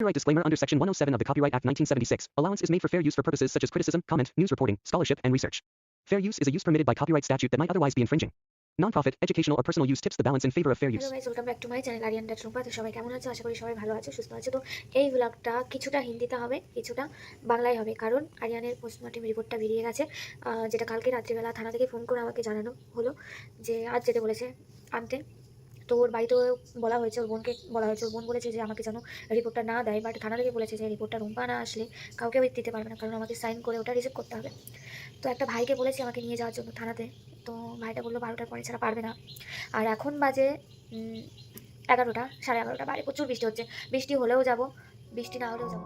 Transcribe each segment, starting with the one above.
Copyright disclaimer under Section 107 of the Copyright Act 1976. Allowance is made for fair use for purposes such as criticism, comment, news reporting, scholarship, and research. Fair use is a use permitted by copyright statute that might otherwise be infringing. Nonprofit, educational, or personal use tips the balance in favor of fair use. Hello guys welcome back to my channel Ariyan dot Rumpa তো সবাই কেমন আছে আশা করি সবাই ভালো আছে সুস্থ আছে তো এই ব্লগটা কিছুটা হিন্দিতে হবে কিছুটা বাংলায় হবে কারণ আরিয়ানের পোস্টমর্টম রিপোর্টটা বেরিয়ে গেছে আহ, যেটা কালকে রাত্রিবেলা থানা থেকে ফোন করে আমাকে জানানো হলো যে আজ যেতে বলেছে আনতে তো ওর বাড়িতেও বলা হয়েছে, ওর বোনকে বলা হয়েছে, ওর বোন বলেছে যে আমাকে যেন রিপোর্টটা না দেয় বাট থানা থেকে বলেছে যে রিপোর্টটা রুম্পা না আসলে কাউকে দিতে পারবে না, কারণ আমাকে সাইন করে ওটা রিসিভ করতে হবে। তো একটা ভাইকে বলেছি আমাকে নিয়ে যাওয়ার জন্য থানাতে, তো ভাইটা বলল বারোটার পরে ছাড়া পারবে না। আর এখন বাজে এগারোটা, সাড়ে এগারোটা বাড়ি প্রচুর বৃষ্টি হচ্ছে, বৃষ্টি হলেও যাব, বৃষ্টি না হলেও যাব।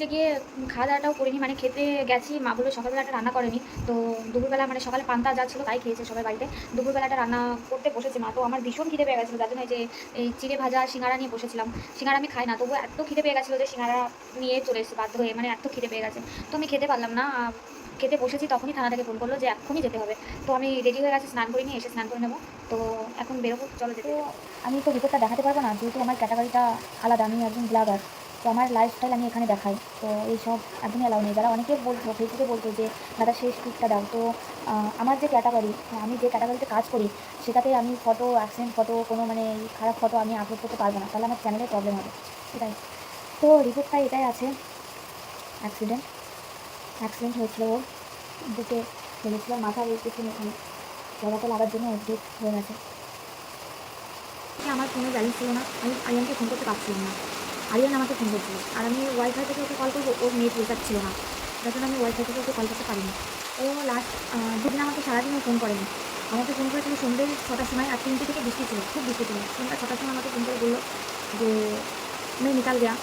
নিচে গিয়ে খাওয়া দাওয়াটাও করিনি মানে খেতে গেছি মা বলে সকালবেলাটা রান্না করেনি তো দুপুরবেলা মানে সকালে পান্তা যা ছিল তাই খেয়েছে সবাই বাড়িতে। দুপুরবেলাটা রান্না করতে বসেছে মা তো আমার ভীষণ খিদে পেয়ে গেছিল যার জন্য যে এই চিড়ে ভাজা সিঙ্গারা নিয়ে বসেছিলাম। সিঙ্গারা আমি খাই না তবুও এত খিদে পেয়ে গেছিল যে সিঙ্গারা নিয়ে চলে এসেছে বাধ্য হয়ে মানে এত খিদে পেয়ে গেছে। তো আমি খেতে পারলাম না খেতে বসেছি তখনই থানা থেকে ফোন করল যে এখনই যেতে হবে। তো আমি রেডি হয়ে গেছি স্নান করে নিয়ে এসে স্নান করে নেব। তো এখন বেরোবো চলো যেতে আমি তো রিপোর্টটা দেখাতে পারব না যেহেতু আমার ক্যাটাগরিটা আলাদা আমি একজন ব্লাগার তো আমার লাইফস্টাইল আমি এখানে দেখাই। তো এইসব একদমই অ্যালাউ নেই। যারা অনেকে বলতো ফেসবুকে বলতো যে, দাদা, শেষ পিকটা দাও। তো আমার যে ক্যাটাগরি আমি যে ক্যাটাগরিতে কাজ করি, সেটাতে আমি ফটো অ্যাক্সিডেন্ট ফটো কোনো মানে খারাপ ফটো আমি আপলোড করতে পারব না। তাহলে আমার চ্যানেলে প্রবলেম হবে। সেটাই তো রিপোর্টটা এটাই আছে। অ্যাক্সিডেন্ট অ্যাক্সিডেন্ট হয়েছিল ওর। বুকে লেগেছিল, মাথা পিছনে এখানে। জায়গাতে লাগার জন্য অ্যাক্সিডেন্ট হয়ে গেছে। আমার ফোনে ব্যালেন্স ছিল না। আমি আরিয়ানকে ফোন করতে পারছিলাম না। আরিয়ান আমাকে ফোন করছিল আর আমি ওয়াইফাই থেকে ওকে কল করবো ওর নেট রিচার্জ ছিল না যার জন্য আমি ওয়াইফাই থেকে ওকে কল করতে পারিনি ও লাস্ট দুদিন আমাকে সারাদিনও ফোন করেনি আমাকে ফোন করেছিল সন্ধ্যে ছটার সময় আর তিনটে থেকে বৃষ্টি ছিল খুব বৃষ্টি ছিল সন্ধ্যা ছটার সময় আমাকে ফোন করে বললো যে मैं निकल गया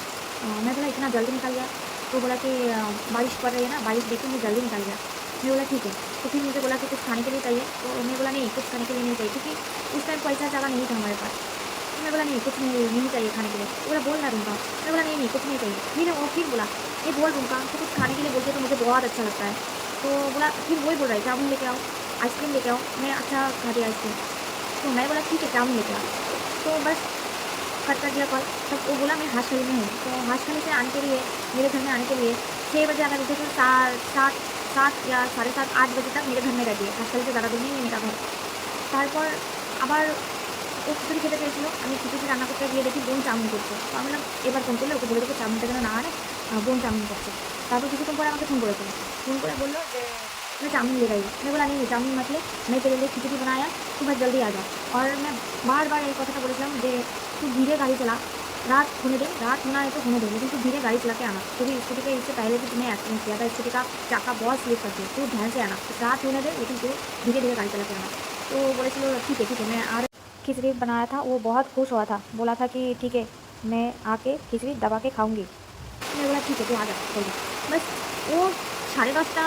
अ, मैं बोला इतना जल्दी निकल गया तो बोला कि अ, बारिश पड़ रही है ना बारिश देख के मैं जल्दी निकल गया मैं बोला ठीक है तो फिर मुझे बोला कि कुछ खाने के लिए चाहिए तो मैं बोला नहीं कुछ खाने के लिए नहीं चाहिए क्योंकि उस टाइम पैसा ज़्यादा नहीं था हमारे पास तो मैं बोला नहीं कुछ नहीं नहीं चाहिए खाने के लिए तो बोला बोल ना रूम मैं बोला नहीं नहीं कुछ नहीं चाहिए फिर वो फिर बोला ये बोल रूम तो कुछ खाने के लिए बोलते तो मुझे बहुत अच्छा लगता है तो बोला फिर वही बोल रहा है चाउमीन लेके आओ आइसक्रीम लेके आओ मैं अच्छा खा दिया आइसक्रीम तो मैं बोला ठीक है चाउमीन लेके आओ तो बस कट कर दिया कॉल तब वो बोला मैं हाशखाली में हूँ तो हाशखाली से आने के लिए मेरे घर में आने के लिए छः बजे अगर उठे तो सात सात सात या साढ़े सात आठ बजे तक मेरे घर में रहती है हाशखाली से ज़्यादा दूर नहीं है मेरा घर তারপর আবার ও খিচুড়ি খেতে পেয়েছিল আমি খিচুড়ি রান্না করতে গিয়ে দেখি বোন চাউমিন করছে তো আমি বললাম এবার ফোন করলে ওকে বলে দেবো চাউমিনটা যেন না আনে আহ, বোন চাউমিন করছে তারপর কিছুক্ষণ পরে আমাকে ফোন করেছিল ফোন করে বললো যে मैं चाउमीन ले गई मैं बोला नहीं चाउमीन मत ले मैं तेरे लिए खिचड़ी बनाया तू बस जल्दी आ जा और मैं बार बार এই কথাটা বলেছিলাম যে तू धीरे गाड़ी चला रात होने दे रात होना है तो होने दे लेकिन तू धीरे गाड़ी चला के आना क्योंकि स्कूटी के इससे पहले भी तुम्हें एक्सीडेंट किया था स्कूटी का चाका बहुत स्लिप करती है तू ध्यान से आना रात होने दे लेकिन तू धीरे धीरे गाड़ी चला के आना तो बोले चलो ठीक है ठीक है मैं आ रही खिचड़ी बनाया था वो बहुत खुश हुआ था बोला था कि ठीक है मैं आके खिचड़ी दबा के खाऊंगी मैं बोला ठीक है तू आ जा कोई ना বাস ও সাড়ে দশটা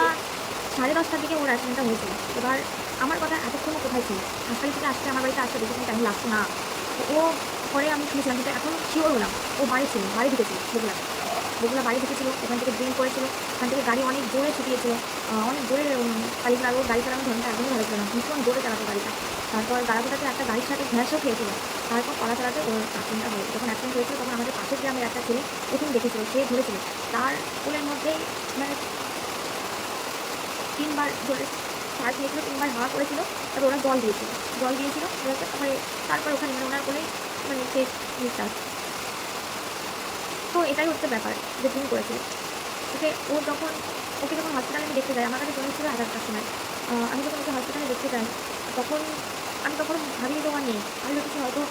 সাড়ে দশটার দিকে ওর অ্যাক্সিডেন্টটা হয়েছিল এবার আমার কথা এতক্ষণ ও কোথায় ছিল হাসপাতাল থেকে আসতে আমার বাড়িতে আসতে বেশি টাইম লাগতো না তো ও পরে আমি শুনেছিলাম কিন্তু এখন শিওর হলাম ও বাড়ি ছিল বাড়ি ঢুকেছিল বগুলা বগুলা বাড়ি ঢুকেছিল ওখান থেকে ড্রিঙ্ক করেছিল ওখান থেকে গাড়ি অনেক জোরে ছুটিয়েছিল আহ, অনেক জোরে চালিয়েছিল আর ও গাড়ি চালানোর ধরনটা একদমই ভালো ছিল না ভীষণ জোরে চালাতো গাড়িটা তারপর গাড়াগুটাতে একটা গাড়ির সাথে ঘ্যাসও খেয়েছিল। তারপর পালা চালাতে ওর অ্যাক্সিডেন্টটা হয়েছে যখন অ্যাক্সিডেন্ট হয়েছিল, তখন আমাদের পাশের গ্রামের একটা ছেলে প্রথম দেখেছিল, সে ধরেছিল। তার কোলের মধ্যেই মানে তিনবার ধরে শ্বাস নিয়েছিল তিনবার হাওয়া করেছিল, তারপর ওরা জল দিয়েছিল। জল দিয়েছিল তারপরে তারপর ওখানে মানে ওনার কোলে মানে শেষ নিঃশ্বাস তো এটাই হচ্ছে ব্যাপার যে তুমি করেছিল। ওকে, ও যখন, ওকে যখন হসপিটালে আমি দেখতে যাই, আমার কাছে জমি ছিল এগারোটার সময় আমি যখন ওকে হসপিটালে দেখতে যাই, তখন আমি তখন ভাবিনি তো আর নেই আমি ভেবেছি হয়তো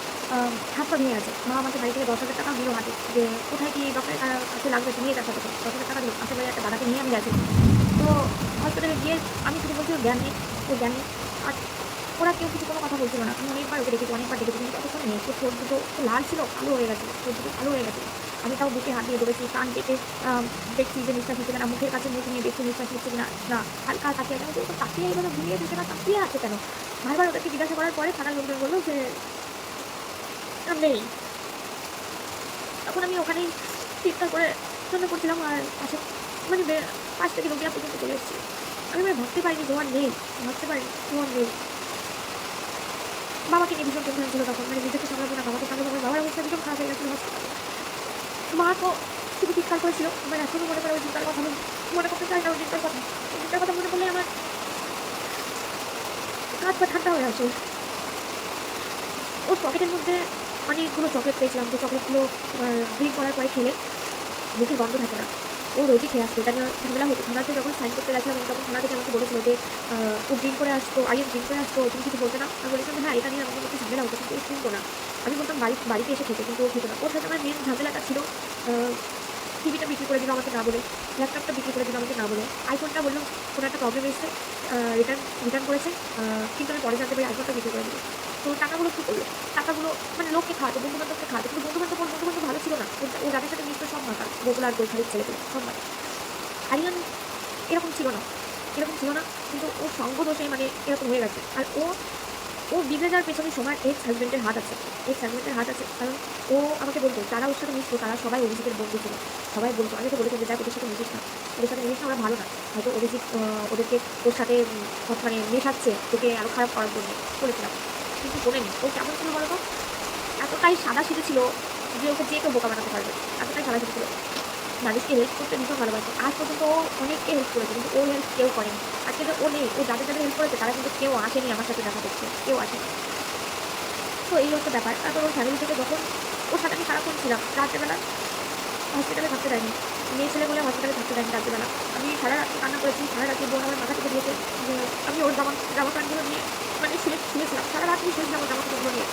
হাত পা ভেঙে গেছে। মা আমাকে বাড়ি থেকে দশ হাজার টাকা দিল হাতে যে কোথায় কি ডক্টরের কাছে লাগবে তুমি নিয়ে যাচ্ছে দশ হাজার টাকা দিল। আশেপাশে একটা দাদাকে নিয়ে আমি গেছি তো হসপিটালে গিয়ে আমি শুধু বলছি জ্ঞান নেই, ওর জ্ঞান নেই। আর ওরা কেউ কিছু কোনো কথা বলছিল না। আমি অনেকবার ওকে দেখেছি, অনেকবার দেখেছি, কিন্তু ততক্ষণ নেই। তো ঠোঁট দুটো লাল ছিল, কালো হয়ে গেছে ঠোঁট দুটো কালো হয়ে গেছে আমি তাও বুকে হাত দিয়ে ধরেছি কান কেটে আহ, দেখছি যে নিঃশ্বাস নিচ্ছে কিনা মুখের কাছে মুখ নিয়ে দেখছি নিঃশ্বাস নিচ্ছে কিনা না হালকা তাকিয়ে আমি তো তাকিয়ে এইভাবে ঘুরিয়ে দিচ্ছে না তাকিয়ে আছে কেন? বারবার ওদেরকে জিজ্ঞাসা করার পরে থানার লোকজন বলল যে নেই। তখন আমি ওখানেই চিৎকার করে জন্য করছিলাম আর পাশে মানে পাশ থেকে রোগিয়া পর্যন্ত চলে এসেছি। আমি মানে ভাবতে পারিনি জোয়ার নেই ভাবতে পারিনি জোয়ার নেই। বাবাকে নিয়ে ভীষণ টেনশন ছিল তখন মানে নিজেকে সামলাবো না বাবাকে সামলাবো বাবার অবস্থা ভীষণ খারাপ হয়ে গেছিল মা তো শুধু চিৎকার করেছিল। আমার এখনও মনে করে ওই দিনটার কথা মনে করতে চাই না ওই দিনটার কথা। ওই দিনটার কথা মনে করলে আমার কাজ বা ঠান্ডা হয়ে আসে। ওর পকেটের মধ্যে অনেকগুলো চকলেট পেয়েছিলাম। তো চকলেটগুলো ড্রিঙ্ক করার পরে খেলে মুখে গন্ধ থাকে না। ও রোজই খেয়ে আসতো নিয়ে ঝামেলা হতো। থানাতে যখন সাইন করতে গেছিলাম তখন থানা থেকে আমাকে বলেছিল যে ও ড্রিঙ্ক করে আসতো আইএম ড্রিঙ্ক করে আসতো, তুমি কিছু বলতে না। আমি বলেছিলাম হ্যাঁ এটা নিয়ে আমাদের মধ্যে ঝামেলা হতো, কিন্তু ও শুনতো না। আমি বলতাম, বাড়ি, বাড়িতে এসে খেতে। কিন্তু ও খেতো না। ওর সাথে আমার মেন ঝামেলাটা ছিল টিভিটা বিক্রি করে দিল আমাকে না বলে ল্যাপটপটা বিক্রি করে দিল আমাকে না বলে। আইফোনটা বললাম, কোনো একটা প্রবলেম এসেছে রিটার্ন রিটার্ন করেছে কিন্তু আমি পরে জানতে পারি আইফোনটা বিক্রি করে দিল। তো টাকাগুলো কী করল? টাকাগুলো মানে লোককে খাওয়াতো বন্ধু বান্ধবকে খাওয়াতো, কিন্তু বন্ধু বান্ধব বন্ধু বান্ধব ভালো ছিল না। ও- যাদের সাথে মিশতো সব মাথা গোকুল আর গোলখালির ছেলেগুলো, সব মাথা আরিয়ান এরকম ছিল না, এরকম ছিল না, কিন্তু ও সঙ্গ দোষে মানে এরকম হয়ে গেছে। আর ও ও বিগড়ে যাওয়ার পেছনে সময় এক্স হাজব্যান্ডের হাত আছে। এক্স হাজব্যান্ডের হাত আছে, কারণ ও আমাকে বলতো যারা ওর সাথে মিশতো, তারা সবাই অভিজিতের বন্ধু ছিল। সবাই বলতো, আমি তো যে, দেখ, ওদের সাথে মিশিস না। ওদের সাথে মিশিস না ভালো না। হয়তো অভিজিৎ ওদেরকে ওর সাথে মানে মেশাচ্ছে, তোকে আরও খারাপ করার জন্য বলেছিলাম। কিন্তু শোনেনি ও কেমন ছিল বলো তো এতটাই সাদা সিধে ছিল যে ওকে যে কেউ বোকা বানাতে পারবে। এতটাই সাদা সিধে ছিল। মানুষকে হেল্প করতে ভীষণ ভালোবাসে। আজ পর্যন্ত ও অনেককে হেল্প করেছে, কিন্তু ও হেল্প কেউ করেনি। আজকে ও নেই। ও যাদের যাদের হেল্প করেছে, তারা কিন্তু কেউ আসেনি আমার সাথে দেখা করতে। কেউ আসেনি। তো এই হচ্ছে ব্যাপার। তারপর ওর ফ্যামিলি থেকে যখন ওর সাথে আমি সারাক্ষণ ছিলাম, রাত্রেবেলা হসপিটালে থাকতে দেয়নি। মেয়ে ছেলে বলে হসপিটালে থাকতে দেয়নি রাত্রেবেলা। আমি সারা রাত্রি কান্না করেছি, সারা রাত্রি বোন আমার মাথা থেকে দিয়েছে। আমি ওর জামা জামা প্যান্টগুলো নিয়ে মানে শুয়ে শুয়েছিলাম সারা রাত্রি শুয়েছিলাম ওর জামা প্যান্টগুলো নিয়ে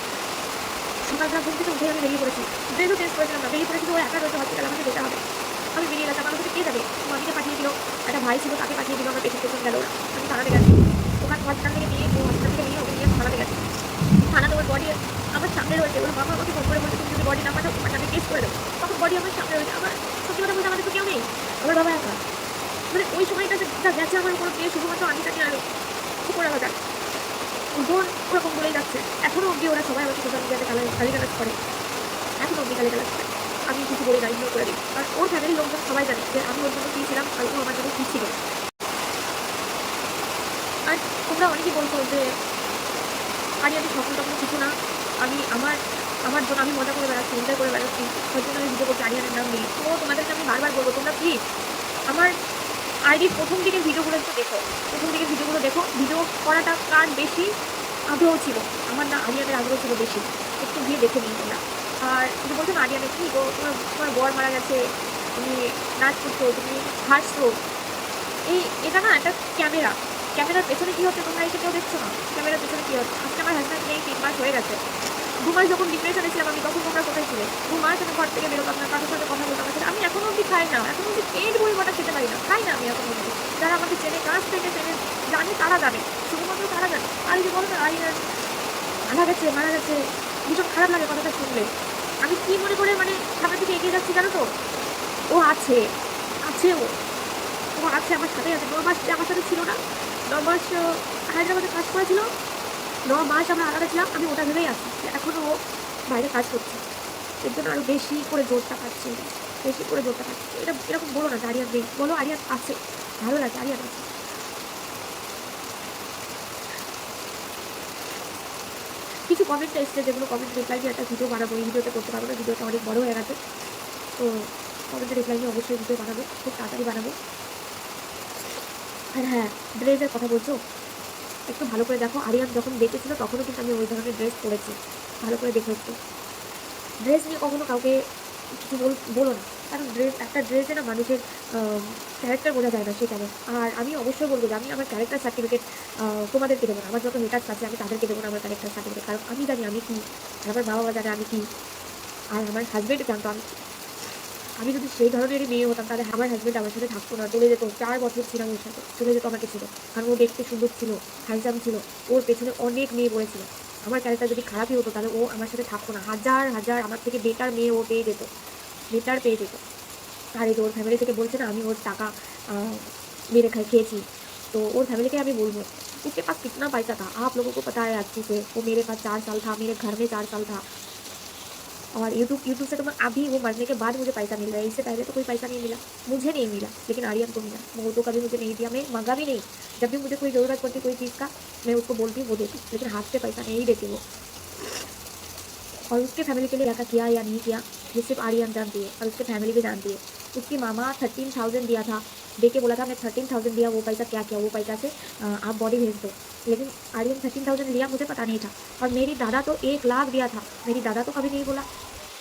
থেকে উঠে আমি বেরিয়ে পড়েছি। ড্রেসও চেঞ্জ করেছিলাম বেরিয়ে পড়েছি ও একা রয়েছে হসপিটালে আমাকে যেতে হবে। আমি বেরিয়ে গেছি আমার কে যাবে? মামিকে পাঠিয়ে দিল, একটা ভাই ছিল তাকে পাঠিয়ে দিল, আমার পেছন পেছন গেল ওরা আমি থানাতে গেছি। ওখানে হসপিটাল থেকে নিয়ে হসপিটাল থেকে নিয়ে ওকে থানাতে গেছি। থানাতে ওর বডি আমার সামনে রয়েছে, ওর মামা আমাকে ফোন করে বলছে, তুমি যদি বডি না আমি টেস্ট করে দেবো। তখন বডি আমার সামনে রয়েছে। আমার সত্যি কথা বলতে আমাদের কেউ নেই। আমার বাবা একা। মানে ওই সময়টা যে গেছে আমার উপর দিয়ে, শুধুমাত্র আমি তাকে আরও উপর আলাদা। জানে ওরকম বলেই যাচ্ছে। এখনও অবধি ওরা সবাই আমাকে সোশ্যাল মিডিয়াতে গালি গালি গালাজ করে। এখনও অবধি গালি গালাজ করে। আমি কিছু বলি ইগনোর করে দিই। আর ওর ফ্যামিলির লোকজন সবাই জানে যে আমি ওর জন্য কী ছিলাম আর ও আমার জন্য কী ছিল। আর তোমরা অনেকেই বলছো যে, আরে আমি স্বপ্ন টপ্ন কিছু না, আমি আমার আমার জন্য আমি মজা করে বেড়াচ্ছি এনজয় করে বেড়াচ্ছি। ওই জন্য আমি ভিডিও করছি আরিয়ানের নাম নিয়ে তো তোমাদেরকে আমি বারবার বলব, তোমরা প্লিজ আমার আইডির প্রথম দিকের ভিডিওগুলো একটু দেখো। প্রথম দিকের ভিডিওগুলো দেখো। ভিডিও করাটা কার বেশি আগ্রহ ছিল? আমার না আরিয়ানের আগ্রহ ছিল বেশি। একটু গিয়ে দেখে নিই তোমরা। আর তুমি বলছো না আরিয়ানের কি গো তোমার তোমার বর মারা গেছে, তুমি নাচ করছ তুমি হাসছো এই, এটা না একটা ক্যামেরা। ক্যামেরার পেছনে কী হচ্ছে তোমরা এসে কেউ দেখছ না? ক্যামেরার পেছনে কী হচ্ছে? আজকে আমার হাজব্যান্ড নেই, তিন মাস হয়ে গেছে। দু যখন ডিপ্রেশনে ছিলাম আমি তখন তোমরা কোথায় ছিলে? দু মাস ঘর থেকে বেরোতাম না কারোর সাথে কথা বলতাম আমি এখনও অবধি খাই না এখন অবধি পেট বই কটা খেতে পারি না খাই না আমি এখন অবধি। যারা আমাকে চেনে কাছ থেকে চেনে জানে তারা জানে শুধুমাত্র তারা জানে। আর যে বলো না আই মারা গেছে মারা গেছে। ভীষণ খারাপ লাগে কথাটা শুনলে। আমি কি মনে করে মানে সামনের দিকে এগিয়ে যাচ্ছি জানো তো? ও আছে আছে ও। ও আছে আমার সাথে আছে। ন মাস যে আমার সাথে ছিল না। ন মাস আহ, হায়দ্রাবাদে কাজ করেছিল। ন মাস আমরা আলাদা ছিলাম আমি ওটা ভেবেই আছি এখনও ও বাইরে কাজ করছে। এর জন্য আরও বেশি করে জোরটা পাচ্ছি, বেশি করে জোরটা পাচ্ছি। এটা, এরকম বলো না যে আরিয়ান নেই। বলো আরিয়ান আছে। ভালো লাগে আরিয়ান আছে। কিছু কমেন্ট এসছে যেগুলো কমেন্ট রিপ্লাই দিয়ে একটা ভিডিও বানাবো। এই ভিডিওতে করতে পারব না ভিডিওটা অনেক বড় হয়ে গেছে। তো কমেন্টের রিপ্লাই নিয়ে অবশ্যই ভিডিও বানাবো, খুব তাড়াতাড়ি বানাবো। আর হ্যাঁ ড্রেসের কথা বলছো? একটু ভালো করে দেখো। আরিয়ান যখন বেঁচে ছিল তখনও কিন্তু আমি ওই ধরনের ড্রেস পরেছি। ভালো করে দেখো একটু। ড্রেস নিয়ে কখনো কাউকে কিছু বল না। কারণ ড্রেস একটা ড্রেসে না মানুষের ক্যারেক্টার বোঝা যায় না সে কেমন। আর আমি অবশ্যই বলব যে আমি আমার ক্যারেক্টার সার্টিফিকেট তোমাদেরকে দেবো না। আমার যত হেটার্স আছে, আমি তাদেরকে দেবো না আমার ক্যারেক্টার সার্টিফিকেট কারণ আমি জানি আমি কী, আর আমার বাবা মা জানে আমি কী। আর আমার হাজব্যান্ড জানতো আমি। আমি যদি সেই ধরনেরই মেয়ে হতাম তাহলে আমার হাজব্যান্ড আমার সাথে থাকতো না চলে যেত চার বছর ছিলাম ওর সাথে চলে যেত আমাকে ছিল কারণ ও দেখতে সুন্দর ছিল হ্যান্ডসাম ছিল ওর পেছনে অনেক মেয়ে পড়েছিল আমার ক্যারেক্টার যদি খারাপই হতো তাহলে ও আমার সাথে থাকতো না হাজার হাজার আমার থেকে বেটার মেয়ে ও পেয়ে যেত বেটার পেয়ে যেত আর এই যে ওর ফ্যামিলি থেকে বলছে না আমি ওর টাকা আহ, मेरे खाई खेची तो और फैमिली के अभी बोलूँ उसके पास कितना पैसा था आप लोगों को पता है अच्छे से वो मेरे पास चार साल था मेरे घर में चार साल था और यूट्यूब यूट्यूब से तो मैं अभी वो मरने के बाद मुझे पैसा मिल रहा है। इससे पहले तो कोई पैसा नहीं मिला, मुझे नहीं मिला, लेकिन आर्यन को मिला। वो तो कभी मुझे नहीं दिया, मैं मंगा भी नहीं। जब भी मुझे कोई ज़रूरत पड़ती कोई चीज़ का, मैं उसको बोलती हूँ, वो देती लेकिन हाथ से पैसा नहीं देती वो। और उसके फैमिली के लिए क्या किया या नहीं किया, ये सिर्फ़ आर्यन जानती है और उसके फैमिली भी जानती है। उसकी मामा थर्टीन थाउज़ेंड दिया था। दे के बोला था मैं थर्टीन थाउज़ेंड दिया, वो पैसा क्या किया, वो पैसा से आप बॉडी भेज दो। लेकिन आर्यन थर्टीन थाउज़ेंड लिया मुझे पता नहीं था। और मेरी दादा तो एक लाख दिया था। मेरी दादा तो कभी नहीं बोला।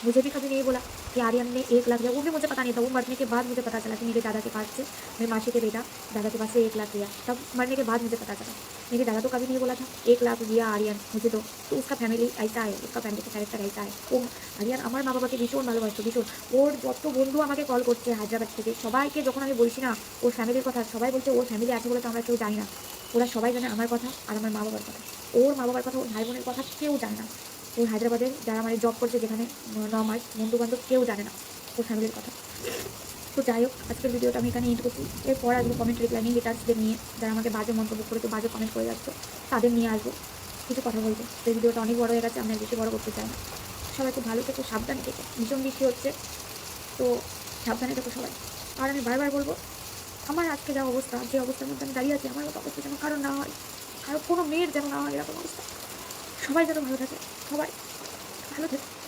मुझे भी कभी नहीं बोला कि आर्यन ने एक लाख दिया वो भी मुझे पता नहीं था वो मरने के बाद मुझे पता चला कि मेरे दादा के पास से मेरे मासी के बेटा दादा के पास से एक लाख दिया तब मरने के बाद मुझे पता चला मेरे दादा तो कभी नहीं बोला था एक लाख दिया आर्यन मुझे दो तो उसका फैमिली ऐसा है उसका फैमिली का ক্যারেক্টার ऐसा है ও আরিয়ান আমার মা বাবাকে ভীষণ ভালোবাসতো ভীষণ ওর যত বন্ধু আমাকে কল করছে হায়দ্রাবাদ থেকে সবাইকে যখন আমি বলছি না ওর ফ্যামিলির কথা সবাই বলছে ওর ফ্যামিলি আছে বলে তো আমরা কেউ জানি না ওরা সবাই জানে আমার কথা আর আমার মা বাবার কথা ওর মা বাবার কথা ওর ভাই বোনের কথা কেউ জানে না ওর হায়দ্রাবাদের যারা মানে জব করছে যেখানে ন মাস বন্ধু বান্ধব কেউ জানে না, ওর ফ্যামিলির কথা। তো যাই হোক, আজকের ভিডিওটা আমি এখানে এন্ড করছি। এরপর আসব কমেন্ট রিপ্লাই নিয়ে হেটার্সদের নিয়ে। যারা আমাকে বাজে মন্তব্য করেছে, বাজে কমেন্ট করে যাচ্ছে, তাদের নিয়ে আসব। কিছু কথা বলব। এই ভিডিওটা অনেক বড় হয়ে গেছে, আমি বেশি বড় করতে চাই না। সবাই খুব ভালো থেকো, সাবধানে থেকো। ভীষণ বৃষ্টি হচ্ছে, তো সাবধানে থেকো সবাই। আর আমি বারবার বলব, আমার আজকে যা অবস্থা, যে অবস্থার মধ্যে আমি দাঁড়িয়ে আছি, আমার মতো অবস্থা যেন কারণ না হয়। আর কোনো মেয়ের যেন না হয়, এরকম অবস্থা। সবাই যেন ভালো থাকে। সবাই ভালো থাকে